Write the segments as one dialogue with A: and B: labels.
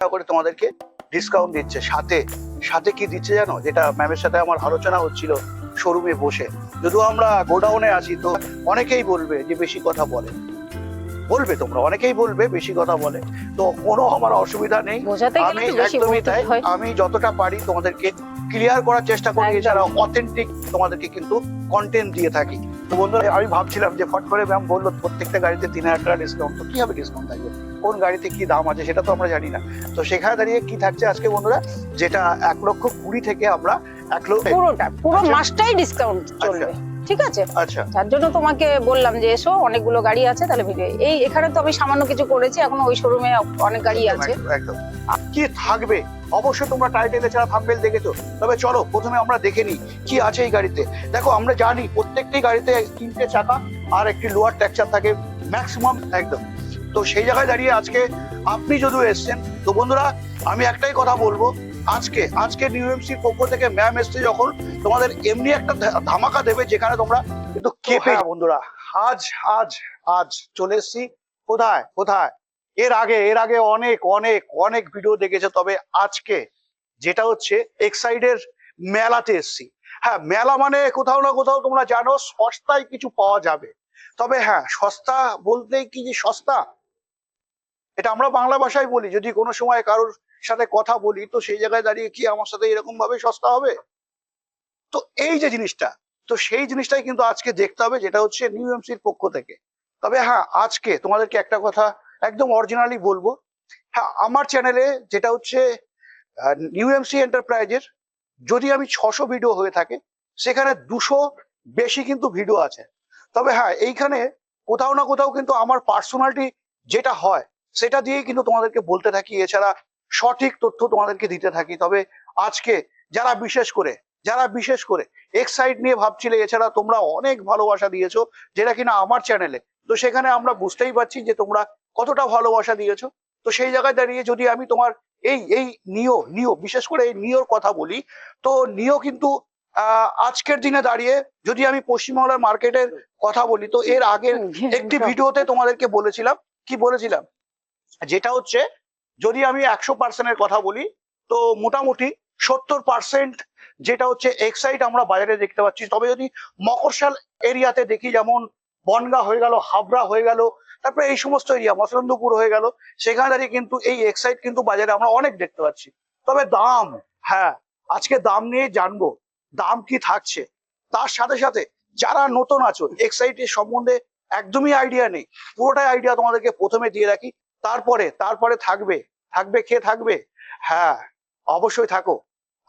A: টাকা করে তোমাদেরকে ডিসকাউন্ট দিচ্ছে। সাথে সাথে কি দিচ্ছে জানো? যেটা ম্যামের সাথে আমার আলোচনা হচ্ছিল শোরুমে বসে। যদিও আমরা গোডাউনে আছি তো অনেকেই বলবে যে বেশি কথা বলে। বলবে তোমরা অনেকেই বলবে বেশি কথা বলে। তো কোনো আমার অসুবিধা নেই। আমি একদমই তাই। আমি যতটা পারি তোমাদেরকে ক্লিয়ার করার চেষ্টা করি। এছাড়া অথেন্টিক তোমাদেরকে কিন্তু কন্টেন্ট দিয়ে থাকি। তো বন্ধুরা আমি ভাবছিলাম যে ফট করে ম্যাম বলল প্রত্যেকটা গাড়িতে তিন হাজার টাকা ডিসকাউন্ট তো কীভাবে ডিসকাউন্ট থাকবে কোন গাড়িতে কি দাম আছে সেটা তো আমরা জানি না। তো সেখানে দাঁড়িয়ে কি থাকছে আজকে বন্ধুরা যেটা এক লক্ষ কুড়ি থেকে আমরা এক লক্ষ
B: পুরোটা পুরো
A: আচ্ছা।
B: মাসটাই ডিসকাউন্ট চলবে ঠিক আছে?
A: আচ্ছা।
B: যার জন্য তোমাকে বললাম যে এসো অনেকগুলো গাড়ি আছে তাহলে ভিডিও এই এখানে তো আমি সামান্য কিছু করেছি এখন ওই শোরুমে অনেক গাড়ি আছে।
A: একদম, কি থাকবে? অবশ্যই তোমরা টাইটেল এছাড়া থাম্বেল দেখেছ। তবে চলো প্রথমে আমরা দেখে নিই কি আছে এই গাড়িতে। দেখো আমরা জানি প্রত্যেকটি গাড়িতে তিনটে চাকা আর একটি লোয়ার ট্যাকচার থাকে ম্যাক্সিমাম একদম। তো সেই জায়গায় দাঁড়িয়ে আজকে আপনি যদিও এসছেন তো বন্ধুরা আমি একটাই কথা বলব আজকে আজকে নিউ এমসির পক্ষ থেকে ম্যাম এসছে যখন তোমাদের এমনি একটা ধামাকা দেবে যেখানে তোমরা কিন্তু কেঁপে বন্ধুরা। আজ আজ আজ চলে এসছি। কোথায়? কোথায়? এর আগে এর আগে অনেক অনেক অনেক ভিডিও দেখেছে তবে আজকে যেটা হচ্ছে এক্সাইডের মেলাতে এসছি। হ্যাঁ মেলা মানে কোথাও না কোথাও তোমরা জানো সস্তায় কিছু পাওয়া যাবে। তবে হ্যাঁ সস্তা বলতে কি যে সস্তা? এটা আমরা বাংলা ভাষায় বলি। যদি কোনো সময় কারোর সাথে কথা বলি, তো সেই জায়গায় দাঁড়িয়ে কি আমার সাথে এরকম ভাবে সস্তা হবে? তো এই যে জিনিসটা, তো সেই জিনিসটাই কিন্তু আজকে দেখতে হবে, যেটা হচ্ছে নিউ এমসির পক্ষ থেকে। তবে হ্যাঁ আজকে তোমাদেরকে একটা কথা একদম অরিজিনালি বলব। হ্যাঁ আমার চ্যানেলে যেটা হচ্ছে নিউ এমসি এন্টারপ্রাইজের যদি আমি ছশো ভিডিও হয়ে থাকে, সেখানে দুশো বেশি কিন্তু ভিডিও আছে। তবে হ্যাঁ এইখানে কোথাও না কোথাও কিন্তু আমার পার্সোনালিটি যেটা হয় সেটা দিয়েই কিন্তু তোমাদেরকে বলতে থাকি। এছাড়া সঠিক তথ্য তোমাদেরকে দিতে থাকি। তবে আজকে যারা বিশেষ করে যারা বিশেষ করে এক্সাইড নিয়ে ভাবছিলে এছাড়া তোমরা অনেক ভালোবাসা দিয়েছ যেটা কিনা আমার চ্যানেলে তো সেখানে আমরা বুঝতেই পারছি যে তোমরা কতটা ভালোবাসা দিয়েছ। তো সেই জায়গায় দাঁড়িয়ে যদি আমি তোমার এই এই নিও নিও বিশেষ করে এই নিওর কথা বলি তো নিও কিন্তু আহ, আজকের দিনে দাঁড়িয়ে যদি আমি পশ্চিমবাংলার মার্কেটের কথা বলি তো এর আগের একটি ভিডিওতে তোমাদেরকে বলেছিলাম। কি বলেছিলাম? যেটা হচ্ছে, যদি আমি একশো পার্সেন্টের কথা বলি, তো মোটামুটি সত্তর পার্সেন্ট যেটা হচ্ছে এক্সাইট আমরা বাজারে দেখতে পাচ্ছি। তবে যদি মকরশাল এরিয়াতে দেখি, যেমন বনগা হয়ে গেল, হাবড়া হয়ে গেল, তারপরে এই সমস্ত এরিয়া মসলন্দপুর হয়ে গেল সেখানে দাঁড়িয়ে কিন্তু এই এক্সাইট কিন্তু বাজারে আমরা অনেক দেখতে পাচ্ছি। তবে দাম হ্যাঁ আজকে দাম নিয়ে জানব, দাম কি থাকছে। তার সাথে সাথে যারা নতুন আছো এক্সাইটের সম্বন্ধে একদমই আইডিয়া নেই। পুরোটাই আইডিয়া তোমাদেরকে প্রথমে দিয়ে রাখি। তারপরে তারপরে থাকবে থাকবে কে থাকবে? হ্যাঁ অবশ্যই থাকো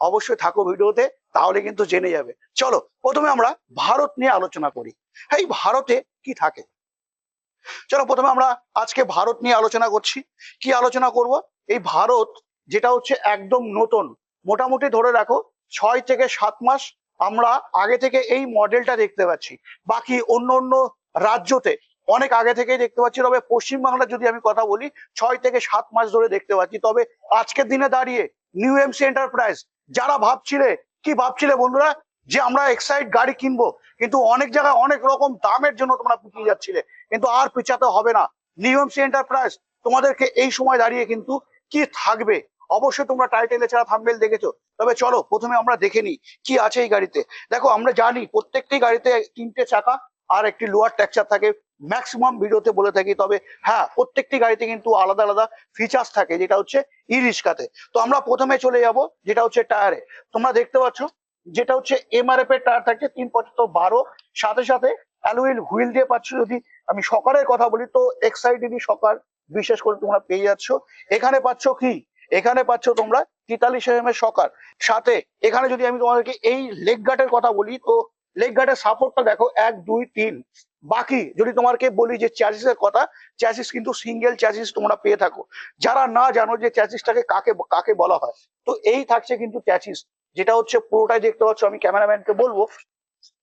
A: অবশ্যই থাকো ভিডিওতে, তাহলে কিন্তু জেনে যাবে। চলো, প্রথমে আমরা ভারত নিয়ে আলোচনা করি। এই ভারতে কি থাকে? চলো, প্রথমে আমরা আজকে ভারত নিয়ে আলোচনা করছি। কি আলোচনা করব? এই ভারত যেটা হচ্ছে একদম নতুন। মোটামুটি ধরে রাখো, ছয় থেকে সাত মাস আমরা আগে থেকে এই মডেলটা দেখতে পাচ্ছি। বাকি অন্য অন্য রাজ্যতে অনেক আগে থেকেই দেখতে পাচ্ছি, তবে পশ্চিমবাংলার যদি আমি কথা বলি, ছয় থেকে সাত মাস ধরে দেখতে পাচ্ছি। তবে আজকের দিনে দাঁড়িয়ে নিউ এমসি এন্টারপ্রাইজ যারা ভাবছিলে, কি ভাবছিলে বন্ধুরা? যে আমরা এক্সাইড গাড়ি কিনবো, কিন্তু অনেক জায়গায় অনেক রকম দামের জন্য তোমরা পিছিয়ে যাচ্ছিলে। কিন্তু আর পিছাতে হবে না। নিউ এমসি এন্টারপ্রাইজ তোমাদেরকে এই সময় দাঁড়িয়ে কিন্তু কি থাকবে? অবশ্যই তোমরা টাইটেল এছাড়া থাম্বেল দেখেছ। তবে চলো, প্রথমে আমরা দেখে নিই, কি আছে এই গাড়িতে। দেখো, আমরা জানি প্রত্যেকটি গাড়িতে তিনটে চাকা আর একটি লোয়ার ট্যাকচার থাকে। ম্যাক্সিমাম ভিডিওতে বলে থাকি, তবে হ্যাঁ প্রত্যেকটি গাড়িতে কিন্তু আলাদা আলাদা ফিচার্স থাকে, যেটা হচ্ছে ই রিক্সাতে তো আমরা প্রথমে চলে যাব, যেটা হচ্ছে টায়ারে তোমরা দেখতে পাচ্ছ, যেটা হচ্ছে এমআরএফ এর টায়ার থাকছে, তিন পঁচাত্তর বারো। সাথে সাথে অ্যালুইল হুইল দিয়ে পাচ্ছ যদি আমি সকারের কথা বলি, তো এক্সাইডেডই সকার বিশেষ করে তোমরা পেয়ে যাচ্ছ। এখানে পাচ্ছ কি? এখানে পাচ্ছ তোমরা তেতাল্লিশ এম এর সকার সাথে এখানে যদি আমি তোমাদেরকে এই লেগ গার্ডের কথা বলি, তো লেগ গার্ডের সাপোর্টটা দেখো, এক, দুই, তিন। বাকি যদি তোমাকে বলি যে চ্যাসিসের কথা চ্যাসিস কিন্তু সিঙ্গেল চ্যাসিস তোমরা পেয়ে থাকো। যারা না জানো যে চ্যাসিসটাকে কাকে কাকে বলা হয়, তো এই থাকছে কিন্তু চ্যাসিস যেটা হচ্ছে পুরোটাই দেখতে পাচ্ছ, আমি ক্যামেরাম্যানকে বলব,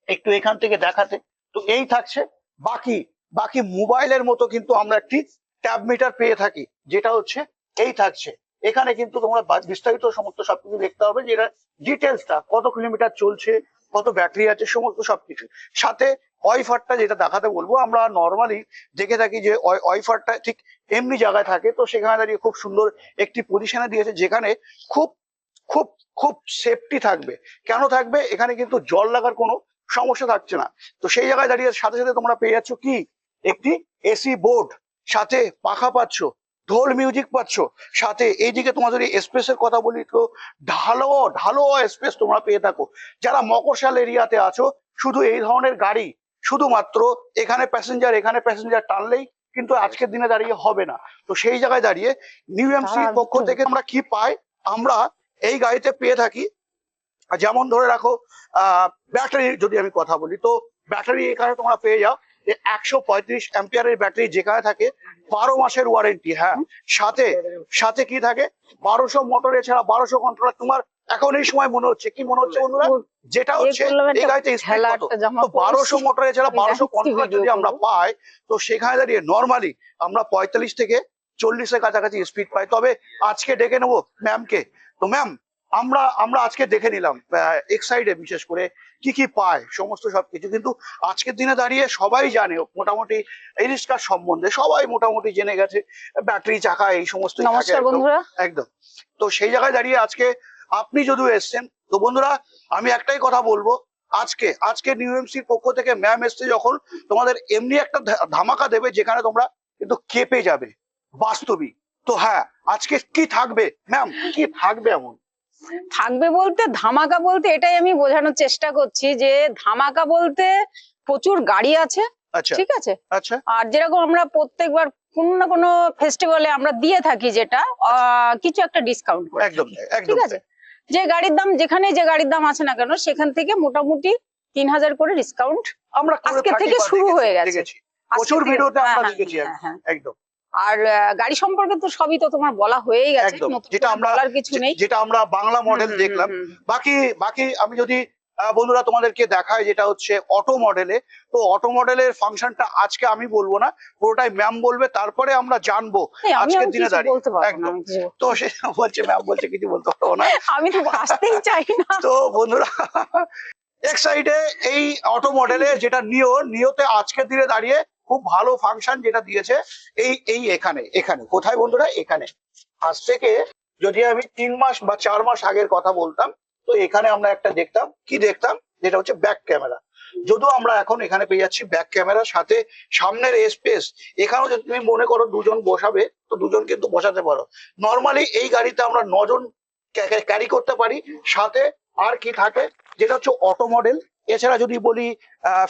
A: একটু এখান থেকে দেখাতে। তো এই থাকছে, বাকি বাকি মোবাইলের মতো কিন্তু আমরা একটি ট্যাব মিটার পেয়ে থাকি, যেটা হচ্ছে, এই থাকছে। এখানে কিন্তু তোমরা বিস্তারিত সমস্ত সবকিছু দেখতে হবে যেটা ডিটেলসটা কত কিলোমিটার চলছে, কত ব্যাটারি আছে, সমস্ত সবকিছু। সাথে ওয়াইফারটা যেটা দেখাতে বলব, আমরা নর্মালি দেখে থাকি যে ওয়াইফারটা ঠিক এমনি জায়গায় থাকে, তো সেখানে দাঁড়িয়ে খুব সুন্দর একটি পজিশনে দিয়েছে যেখানে খুব খুব খুব সেফটি থাকবে। কেন থাকবে? এখানে কিন্তু জল লাগার কোনো সমস্যা থাকছে না। তো সেই জায়গায় দাঁড়িয়ে সাথে সাথে তোমরা পেয়ে যাচ্ছ কি? একটি এসি বোর্ড, সাথে পাখা পাচ্ছ, ঢোল মিউজিক পাচ্ছ, সাথে এইদিকে তোমাদের স্পেসের কথা বলি, তো ঢালো ঢালো স্পেস তোমরা পেয়ে থাকো। যারা মকরশাল এরিয়াতে আছো, শুধু এই ধরনের গাড়ি শুধুমাত্র এখানে প্যাসেঞ্জার এখানে প্যাসেঞ্জার টানলেই কিন্তু আজকের দিনে দাঁড়িয়ে হবে না। তো সেই জায়গায় দাঁড়িয়ে নিউ এমসি পক্ষ থেকে আমরা কি পাই? আমরা এই গাড়িতে পেয়ে থাকি। যেমন ধরে রাখো ব্যাটারি যদি আমি কথা বলি তো ব্যাটারি এখানে তোমরা পেয়ে যাও যে একশো পঁয়ত্রিশ অ্যাম্পিয়ারের ব্যাটারি যেখানে থাকে বারো মাসের ওয়ারেন্টি হ্যাঁ? সাথে সাথে কি থাকে? বারোশো মোটর এছাড়া বারোশো কন্ট্রোলার তোমার এখন এই সময় মনে হচ্ছে কি মনে হচ্ছে বন্ধুরা? যেটা হচ্ছে এই গাড়িতে বারোশো
B: পরেছি।
A: মোটর এছাড়া বারোশো
B: যাচ্ছি
A: কন্ট্রোলার যদি আমরা পাই তো সেখানে দাঁড়িয়ে নর্মালি আমরা পঁয়তাল্লিশ থেকে চল্লিশের কাছাকাছি স্পিড পাই। তবে আজকে ডেকে নেব ম্যামকে তো ম্যাম আমরা আমরা আজকে দেখে নিলাম এক্সাইডে বিশেষ করে কি কি পায় সমস্ত সবকিছু। কিন্তু আজকের দিনে দাঁড়িয়ে সবাই জানে মোটামুটি এই রিক্সার সম্বন্ধে সবাই মোটামুটি জেনে গেছে। ব্যাটারি চাকা এই সমস্ত একদম। তো সেই জায়গায় দাঁড়িয়ে আজকে আপনি যদিও এসছেন তো বন্ধুরা আমি একটাই কথা বলব। আজকে আজকে নিউ এমসির পক্ষ থেকে ম্যাম এসছে যখন তোমাদের এমনি একটা ধামাকা দেবে যেখানে তোমরা কিন্তু কেঁপে যাবে বাস্তবিক। তো হ্যাঁ আজকে কি থাকবে? ম্যাম কি থাকবে এমন?
B: থাকবে বলতে ধামাকা বলতে এটাই আমি বোঝানোর চেষ্টা করছি যে ধামাকা বলতে প্রচুর গাড়ি আছে
A: আচ্ছা।
B: ঠিক আছে?
A: আচ্ছা।
B: আর যেরকম আমরা প্রত্যেকবার কোনো না কোনো ফেস্টিভ্যালে আমরা দিয়ে থাকি যেটা আহ, কিছু একটা ডিসকাউন্ট
A: একদম
B: ঠিক আছে? যে গাড়ির দাম যেখানে যে গাড়ির দাম আছে না কেন সেখান থেকে মোটামুটি তিন হাজার করে ডিসকাউন্ট
A: আমরা
B: আজকে
A: থেকে
B: শুরু হয়ে গেছে।
A: প্রচুর ভিডিওতে আমরা দেখেছি
B: হ্যাঁ
A: একদম,
B: হ্যাঁ আর গাড়ি সম্পর্কে তো সবই তো তোমার বলা হয়েই গেছে
A: একদম। যেটা আমরা-
B: কিছু নেই
A: যেটা আমরা বাংলা মডেল দেখলাম। বাকি বাকি আমি যদি বন্ধুরা তোমাদেরকে দেখায় যেটা হচ্ছে অটো মডেলে তো অটো মডেলের ফাংশনটা আজকে আমি বলব না পুরোটাই ম্যাম বলবে তারপরে আমরা জানব আজকের দিনে দাঁড়িয়ে। একদম। তো সে বলছে ম্যাম বলছে কিছু বলতে পারব না।
B: আমি তো আসতেই চাই না।
A: তো বন্ধুরা এক সাইডে এই অটো মডেলে যেটা নিও নিওতে আজকের দিনে দাঁড়িয়ে খুব ভালো ফাংশন যেটা দিয়েছে এই এই এখানে এখানে। কোথায় বন্ধুরা? এখানে। আজ থেকে যদি আমি তিন মাস বা চার মাস আগের কথা বলতাম তো এখানে আমরা একটা দেখতাম। কি দেখতাম? যেটা হচ্ছে ব্যাক ক্যামেরা যদিও আমরা এখন এখানে পেয়ে যাচ্ছি ব্যাক ক্যামেরার সাথে সামনের স্পেস এখানেও যদি তুমি মনে করো দুজন বসাবে, তো দুজন কিন্তু বসাতে পারো। নর্মালি এই গাড়িতে আমরা নজন ক্যারি করতে পারি। সাথে আর কি থাকে? যেটা হচ্ছে অটো মডেল এছাড়া যদি বলি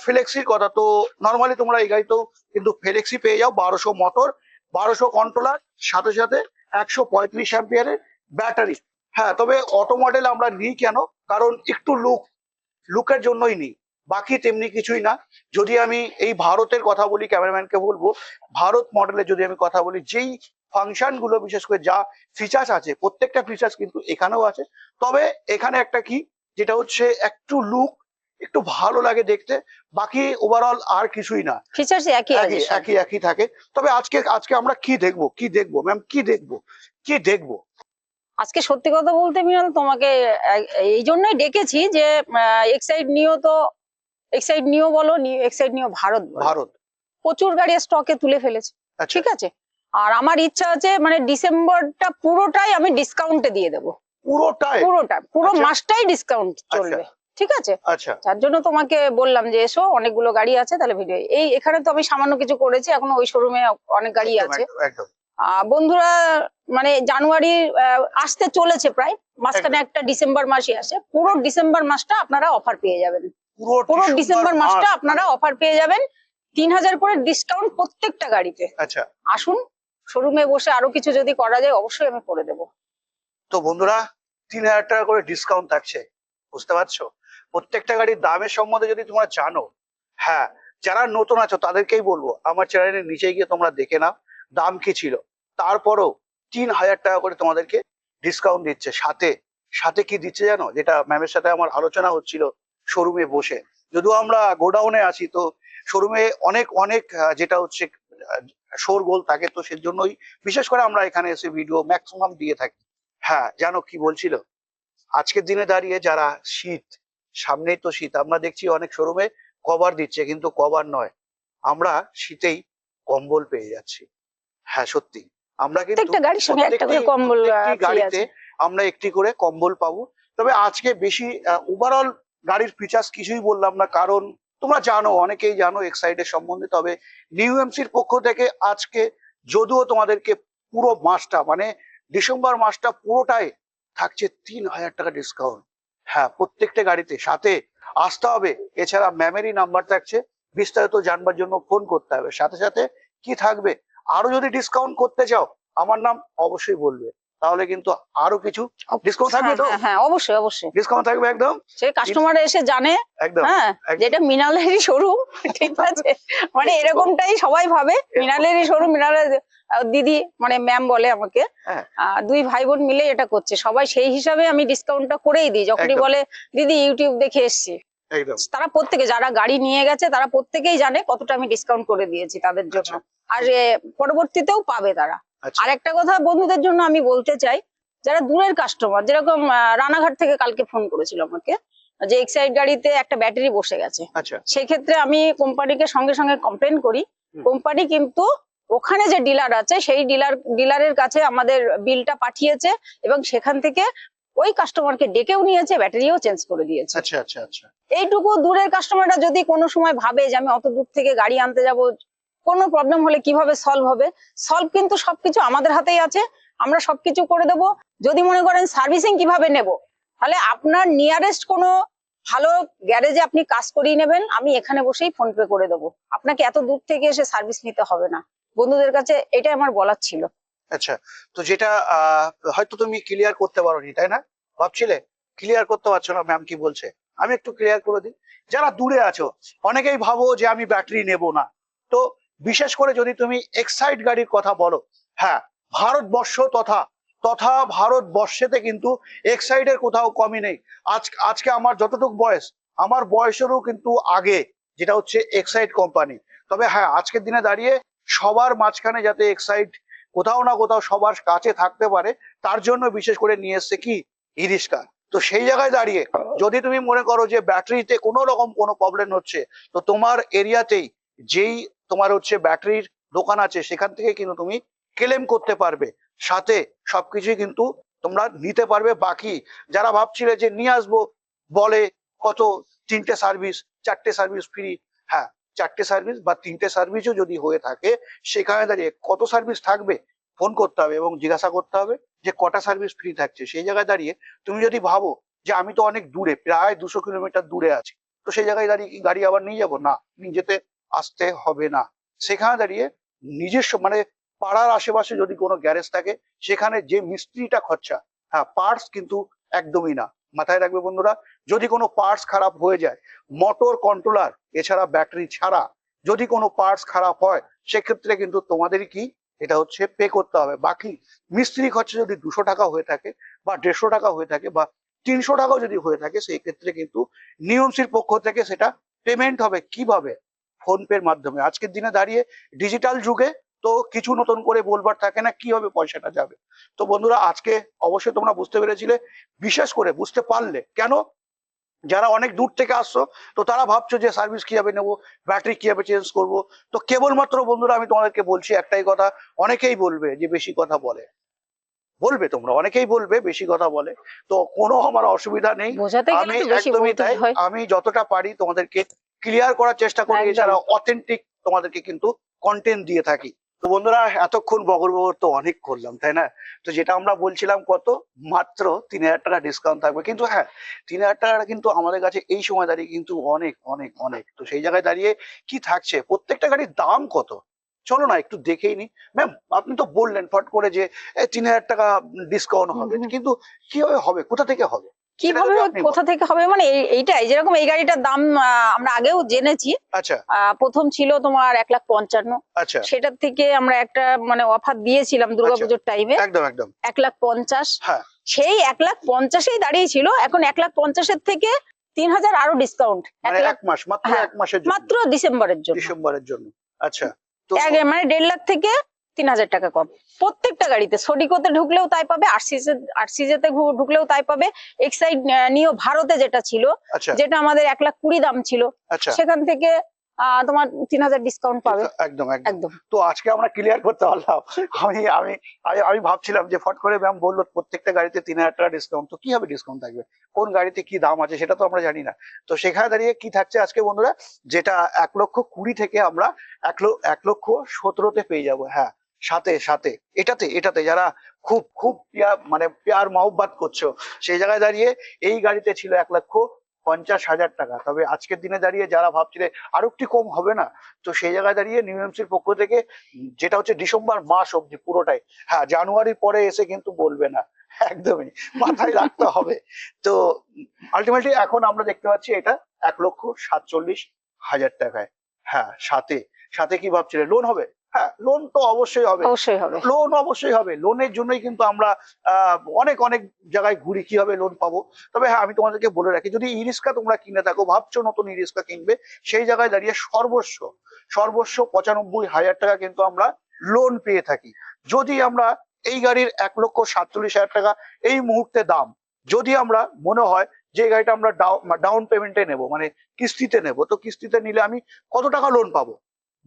A: ফ্লেক্সির কথা, তো নর্মালি তোমরা এই গাড়িতেও কিন্তু ফ্লেক্সি পেয়ে যাও। বারোশো মোটর বারোশো কন্ট্রোলার সাথে সাথে একশো পঁয়ত্রিশ অ্যাম্পিয়ারের ব্যাটারি হ্যাঁ তবে অটো মডেল আমরা নিই কেন? কারণ একটু লুক লুকের জন্যই নিই। বাকি তেমনি কিছুই না। যদি আমি এই ভারতের কথা বলি ক্যামেরাম্যানকে বলব ভারত মডেলের যদি আমি কথা বলি যেই ফাংশনগুলো বিশেষ করে যা ফিচার্স আছে প্রত্যেকটা ফিচার্স কিন্তু এখানেও আছে। তবে এখানে একটা কি যেটা হচ্ছে একটু লুক একটু ভালো লাগে দেখতে বাকি ওভারঅল আর কিছুই না।
B: ফিচার্স একই
A: একই একই থাকে। তবে আজকে আজকে আমরা কি দেখব কি দেখব? ম্যাম কি দেখব? কি দেখব?
B: আজকে সত্যি কথা বলতে মিনাল তোমাকে এই জন্যই ডেকেছি যে এক্সাইড নিও তো এক্সাইড নিও বলো এক্সাইড নিও ভারত
A: ভারত।
B: প্রচুর গাড়ি স্টকে তুলে ফেলেছে।
A: আচ্ছা।
B: ঠিক আছে? আর আমার ইচ্ছা আছে মানে ডিসেম্বরটা পুরোটাই আমি ডিসকাউন্টে দিয়ে দেবো।
A: পুরোটাই?
B: পুরোটা পুরো
A: আচ্ছা।
B: মাসটাই ডিসকাউন্ট চলবে। ঠিক আছে?
A: আচ্ছা।
B: যার জন্য তোমাকে বললাম যে এসো অনেকগুলো গাড়ি আছে তাহলে ভিডিও এই এখানে তো আমি সামান্য কিছু করেছি এখনও ওই শোরুমে অনেক গাড়ি আছে।
A: একদম,
B: বন্ধুরা মানে জানুয়ারি আসতে চলেছে প্রায়। মাঝখানে একটা ডিসেম্বর মাসই আসে। পুরো ডিসেম্বর মাসটা আপনারা অফার পেয়ে যাবেন। পুরো ডিসেম্বর মাসটা আপনারা অফার পেয়ে যাবেন। তিন হাজার করে ডিসকাউন্ট প্রত্যেকটা গাড়িতে।
A: আচ্ছা।
B: আসুন শোরুমে বসে আরও কিছু যদি করা যায় অবশ্যই আমি করে দেবো।
A: তো বন্ধুরা তিন হাজার টাকা করে ডিসকাউন্ট থাকছে। বুঝতে পারছ? প্রত্যেকটা গাড়ির দামের সম্বন্ধে যদি তোমরা জানো হ্যাঁ যারা নতুন আছো তাদেরকেই বলব আমার চ্যানেলের নিচে গিয়ে তোমরা দেখে নাও দাম কি ছিল। তারপরও তিন হাজার টাকা করে তোমাদেরকে ডিসকাউন্ট দিচ্ছে। সাথে সাথে কি দিচ্ছে জানো? যেটা ম্যামের সাথে আমার আলোচনা হচ্ছিল শোরুমে বসে। যদিও আমরা গোডাউনে আছি, তো শোরুমে অনেক অনেক যেটা হচ্ছে শোরগোল থাকে, তো সেজন্যই বিশেষ করে আমরা এখানে এসে ভিডিও ম্যাক্সিমাম দিয়ে থাকি। হ্যাঁ জানো কি বলছিল? আজকের দিনে দাঁড়িয়ে যারা শীত, সামনেই তো শীত, আমরা দেখছি অনেক শোরুমে কভার দিচ্ছে, কিন্তু কভার নয়। আমরা শীতেই কম্বল পেয়ে যাচ্ছি। হ্যাঁ সত্যি। আমরা কিন্তু গাড়িতে আমরা একটি করে কম্বল পাবো। তবে আজকে বেশি ওভারঅল গাড়ির ফিচার্স কিছুই বললাম না কারণ তোমরা জানো অনেকেই জানো এক্সাইটের সম্বন্ধে তবে নিউ এমসির পক্ষ থেকে আজকে যদিও তোমাদেরকে পুরো মাসটা মানে ডিসেম্বর মাসটা পুরোটাই থাকছে তিন হাজার টাকা ডিসকাউন্ট হ্যাঁ প্রত্যেকটা গাড়িতে। সাথে আসতে হবে এছাড়া ম্যামেরই নাম্বার থাকছে বিস্তারিত জানবার জন্য ফোন করতে হবে। সাথে সাথে কি থাকবে আরও যদি ডিসকাউন্ট করতে চাও আমার নাম অবশ্যই বলবে। তাহলে কিন্তু আরও কিছু ডিসকাউন্ট থাকবে তো?
B: হ্যাঁ, হ্যাঁ অবশ্যই অবশ্যই।
A: ডিসকাউন্ট থাকবে একদম?
B: সে কাস্টমার এসে জানে
A: একদম
B: হ্যাঁ যেটা মিনালেরই শোরুম ঠিক আছে? মানে এরকমটাই সবাই ভাবে মিনালেরই শোরুম মিনালের দিদি মানে ম্যাম বলে আমাকে।
A: হ্যাঁ।
B: দুই ভাই বোন মিলে এটা করছে। সবাই সেই হিসাবে আমি ডিসকাউন্টটা করেই দিই। যখনই বলে দিদি ইউটিউব দেখে এসছি।
A: একদম।
B: তারা প্রত্যেকে যারা গাড়ি নিয়ে গেছে তারা প্রত্যেকেই জানে কতটা আমি ডিসকাউন্ট করে দিয়েছি তাদের জন্য। আর পরবর্তীতেও পাবে তারা।
A: আচ্ছা।
B: আর একটা কথা বন্ধুদের জন্য আমি বলতে চাই যারা দূরের কাস্টমার যেরকম রানাঘাট থেকে কালকে ফোন করেছিল আমাকে যে এক্সাইড গাড়িতে একটা ব্যাটারি বসে গেছে।
A: আচ্ছা।
B: সেক্ষেত্রে আমি কোম্পানিকে সঙ্গে সঙ্গে কমপ্লেন করি। কোম্পানি কিন্তু ওখানে যে ডিলার আছে সেই ডিলার ডিলারের কাছে আমাদের বিলটা পাঠিয়েছে এবং সেখান থেকে ওই কাস্টমারকে ডেকেও নিয়েছে ব্যাটারিও চেঞ্জ করে দিয়েছে।
A: আচ্ছা আচ্ছা আচ্ছা।
B: এইটুকু দূরের কাস্টমাররা যদি কোনো সময় ভাবে যে আমি অত দূর থেকে গাড়ি আনতে যাব কোনো প্রবলেম হলে কীভাবে সলভ হবে? সলভ কিন্তু সবকিছু আমাদের হাতেই আছে। আমরা সবকিছু করে দেব। যদি মনে করেন সার্ভিসিং কীভাবে নেব? তাহলে আপনার নিয়ারেস্ট কোনো ভালো গ্যারেজে আপনি কাজ করিয়ে নেবেন। আমি এখানে বসেই ফোন পে করে দেবো। আপনাকে এত দূর থেকে এসে সার্ভিস নিতে হবে না। বন্ধুদের কাছে এটাই আমার বলার ছিল।
A: আচ্ছা তো যেটা হয়তো তুমি ক্লিয়ার করতে পারোনি, তাই না? ভাবছিলে ক্লিয়ার করতে পারছ না ম্যাম কি বলছে? আমি একটু ক্লিয়ার করে দিই। যারা দূরে আছো, অনেকেই ভাবো যে আমি ব্যাটারি নেব না। তো বিশেষ করে যদি তুমি এক্সাইড গাড়ির কথা বলো হ্যাঁ ভারতবর্ষ তথা তথা ভারতবর্ষেতে কিন্তু এক্সাইডের কোথাও কমই নেই। আজ, আজকে আমার যতটুকু বয়স, আমার বয়সেরও কিন্তু আগে যেটা হচ্ছে এক্সাইড কোম্পানি। তবে হ্যাঁ আজকের দিনে দাঁড়িয়ে সবার মাঝখানে যাতে এক্সাইড কোথাও না কোথাও সবার কাছে থাকতে পারে, তার জন্য বিশেষ করে নিয়ে এসছে কি? ইরিস্কা তো সেই জায়গায় দাঁড়িয়ে যদি তুমি মনে করো যে ব্যাটারিতে কোনো রকম কোনো প্রবলেম হচ্ছে, তো তোমার এরিয়াতেই যেই তোমার হচ্ছে ব্যাটারির দোকান আছে, সেখান থেকে কিন্তু তুমি ক্লেম করতে পারবে। সাথে সবকিছুই কিন্তু তোমরা নিতে পারবে। বাকি যারা ভাবছিলে যে নিয়ে আসব, বলে কত তিনটে সার্ভিস চারটে সার্ভিস ফ্রি হ্যাঁ চারটে সার্ভিস বা তিনটে সার্ভিসও যদি হয়ে থাকে, সেখানে দাঁড়িয়ে কত সার্ভিস থাকবে ফোন করতে হবে এবং জিজ্ঞাসা করতে হবে যে কটা সার্ভিস ফ্রি থাকছে। সেই জায়গায় দাঁড়িয়ে তুমি যদি ভাবো যে আমি তো অনেক দূরে, প্রায় দুশো কিলোমিটার দূরে আছি, তো সেই জায়গায় দাঁড়িয়ে গাড়ি আবার নিয়ে যাব? না নিজেতে আসতে হবে না। সেখানে দাঁড়িয়ে নিজস্ব মানে পাড়ার আশেপাশে যদি কোনো গ্যারেজ থাকে, সেখানে যে মিস্ত্রিটা খরচা হ্যাঁ পার্টস কিন্তু একদমই না। মাথায় রাখবে বন্ধুরা, যদি কোনো পার্টস খারাপ হয়ে যায় মোটর কন্ট্রোলার এছাড়া ব্যাটারি ছাড়া যদি কোনো পার্টস খারাপ হয়, সেক্ষেত্রে কিন্তু তোমাদের কি, এটা হচ্ছে পে করতে হবে। বাকি মিস্ত্রি খরচা যদি দুশো টাকা হয়ে থাকে বা দেড়শো টাকা হয়ে থাকে বা তিনশো টাকাও যদি হয়ে থাকে সেই ক্ষেত্রে কিন্তু নিয়মসির পক্ষ থেকে সেটা পেমেন্ট হবে। কীভাবে? ফোন পের মাধ্যমে। আজকের দিনে দাঁড়িয়ে ডিজিটাল যুগে তো কিছু নতুন করে বলবার থাকে না কীভাবে পয়সাটা যাবে। তো বন্ধুরা আজকে অবশ্যই তোমরা বুঝতে পেরেছিলে বিশেষ করে বুঝতে পারলে কেন? যারা অনেক দূর থেকে আসছো তো তারা ভাবছ যে সার্ভিস কীভাবে নেব ব্যাটারি কীভাবে চেঞ্জ করব? তো কেবলমাত্র বন্ধুরা আমি তোমাদেরকে বলছি একটাই কথা অনেকেই বলবে যে বেশি কথা বলে। বলবে তোমরা অনেকেই বলবে বেশি কথা বলে। তো কোনো আমার অসুবিধা নেই। আমি একদমই তাই। আমি যতটা পারি তোমাদেরকে ক্লিয়ার করার চেষ্টা করি এছাড়া অথেন্টিক তোমাদেরকে কিন্তু কন্টেন্ট দিয়ে থাকি। তো বন্ধুরা এতক্ষণ বগর বগর তো অনেক করলাম তাই না? তো যেটা আমরা বলছিলাম কত? মাত্র তিন হাজার টাকা ডিসকাউন্ট থাকবে। কিন্তু হ্যাঁ তিন হাজার টাকাটা কিন্তু আমাদের কাছে এই সময় দাঁড়িয়ে কিন্তু অনেক অনেক অনেক। তো সেই জায়গায় দাঁড়িয়ে কি থাকছে? প্রত্যেকটা গাড়ির দাম কত? চলো না একটু দেখেই নি। ম্যাম আপনি তো বললেন ফট করে যে তিন হাজার টাকা ডিসকাউন্ট হবে। কিন্তু কীভাবে হবে? কোথা থেকে হবে?
B: কীভাবে কোথা থেকে হবে? মানে এই- এইটাই যেরকম এই গাড়িটার দাম আমরা আগেও জেনেছি।
A: আচ্ছা।
B: প্রথম ছিল তোমার এক লাখ পঞ্চান্ন।
A: আচ্ছা।
B: সেটার থেকে আমরা একটা মানে অফার দিয়েছিলাম দুর্গাপুজোর টাইমে
A: একদম একদম।
B: এক লাখ পঞ্চাশ।
A: হ্যাঁ।
B: সেই এক লাখ পঞ্চাশেই দাঁড়িয়েছিল। এখন এক লাখ পঞ্চাশের থেকে তিন হাজার আরও ডিসকাউন্ট এক
A: মানে
B: লাখ
A: মাস মাত্র
B: হ্যাঁ,
A: এক মাসের
B: মাত্র ডিসেম্বরের জন্য।
A: ডিসেম্বরের জন্য। আচ্ছা।
B: এক- মানে দেড় লাখ থেকে তিন হাজার টাকা কম। প্রত্যেকটা গাড়িতে সোডিকোতে ঢুকলেও তাই পাবে আরসিজে আরসিজেতে ঢুকলেও তাই পাবে। এক্সাইড নিও ভারতে যেটা ছিল
A: আচ্ছা।
B: যেটা আমাদের এক লাখ কুড়ি দাম ছিল
A: আচ্ছা।
B: সেখান থেকে তোমার তিন হাজার ডিসকাউন্ট পাবে।
A: একদম একদম তো আজকে আমরা ক্লিয়ার করতে পারলাম। আমি আমি আমি- ভাবছিলাম যে ফট করে ম্যাম বলল প্রত্যেকটা গাড়িতে তিন হাজার টাকা ডিসকাউন্ট তো কীভাবে ডিসকাউন্ট থাকবে? কোন গাড়িতে কি দাম আছে সেটা তো আমরা জানি না। তো সেখানে দাঁড়িয়ে কি থাকছে আজকে বন্ধুরা? যেটা এক লক্ষ কুড়ি থেকে আমরা এক লক্ষ এক লক্ষ সতেরোতে পেয়ে যাব। হ্যাঁ সাথে সাথে। এটাতে এটাতে যারা খুব খুব পিয়া মানে পেয়ার মহব্বাত করছ, সেই জায়গায় দাঁড়িয়ে এই গাড়িতে ছিল এক লক্ষ পঞ্চাশ হাজার টাকা। তবে আজকের দিনে দাঁড়িয়ে যারা ভাবছিলে আরও একটু কম হবে না, তো সেই জায়গায় দাঁড়িয়ে নিউএমসির পক্ষ থেকে যেটা হচ্ছে ডিসেম্বর মাস অব্দি পুরোটাই হ্যাঁ জানুয়ারির পরে এসে কিন্তু বলবে না, একদমই। মাথায় রাখতে হবে। তো আলটিমেটলি এখন আমরা দেখতে পাচ্ছি এটা এক লক্ষ সাতচল্লিশ হাজার টাকায়। হ্যাঁ সাথে সাথে কি ভাবছিলে? লোন হবে? হ্যাঁ লোন তো অবশ্যই হবে।
B: অবশ্যই হবে।
A: লোন অবশ্যই হবে। লোনের জন্যই কিন্তু আমরা অনেক অনেক জায়গায় ঘুরি কীভাবে লোন পাবো। তবে হ্যাঁ আমি তোমাদেরকে বলে রাখি যদি ই রিক্সা তোমরা কিনে থাকো ভাবছ নতুন ই রিক্সা কিনবে সেই জায়গায় দাঁড়িয়ে সর্বস্ব সর্বস্ব পঁচানব্বই হাজার টাকা কিন্তু আমরা লোন পেয়ে থাকি। যদি আমরা এই গাড়ির এক লক্ষ সাতচল্লিশ হাজার টাকা এই মুহূর্তে দাম যদি আমরা মনে হয় যে এই গাড়িটা আমরা ডাউন পেমেন্টে নেব মানে কিস্তিতে নেব তো কিস্তিতে নিলে আমি কত টাকা লোন পাবো?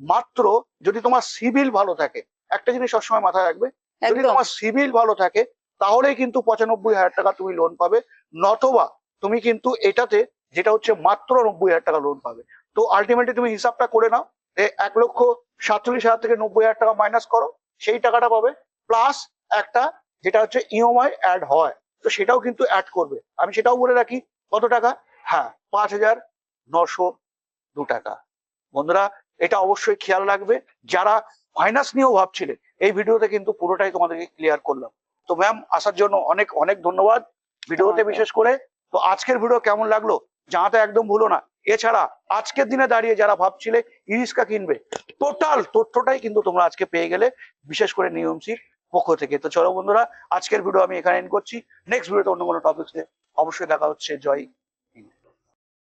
A: মাত্র যদি তোমার সিভিল ভালো থাকে একটা জিনিস সবসময় মাথায় রাখবে যদি তোমার সিভিল ভালো থাকে তাহলেই কিন্তু পঁচানব্বই হাজার টাকা তুমি লোন পাবে নতবা তুমি কিন্তু এটাতে যেটা হচ্ছে মাত্র নব্বই হাজার টাকা লোন পাবে। তো আলটিমেটলি তুমি হিসাবটা করে নাও এক লক্ষ সাতচল্লিশ হাজার থেকে নব্বই হাজার টাকা মাইনাস করো সেই টাকাটা পাবে প্লাস একটা যেটা হচ্ছে ইএমআই অ্যাড হয় তো সেটাও কিন্তু অ্যাড করবে। আমি সেটাও বলে রাখি কত টাকা? হ্যাঁ পাঁচ হাজার নশো দু টাকা। বন্ধুরা এটা অবশ্যই খেয়াল রাখবে। যারা ফাইন্যান্স নিয়েও ভাবছিলেন এই ভিডিওতে কিন্তু পুরোটাই তোমাদেরকে ক্লিয়ার করলাম। তো ম্যাম আসার জন্য অনেক অনেক ধন্যবাদ ভিডিওতে বিশেষ করে। তো আজকের ভিডিও কেমন লাগল জানাতে একদম ভুলো না। এছাড়া আজকের দিনে দাঁড়িয়ে যারা ভাবছিলে ইরিস্কা কিনবে টোটাল তথ্যটাই কিন্তু তোমরা আজকে পেয়ে গেলে বিশেষ করে নিয়মসির পক্ষ থেকে। তো চলো বন্ধুরা আজকের ভিডিও আমি এখানে এন্ড করছি। নেক্সট ভিডিওতে অন্য কোনো টপিক্স অবশ্যই দেখা হচ্ছে। জয়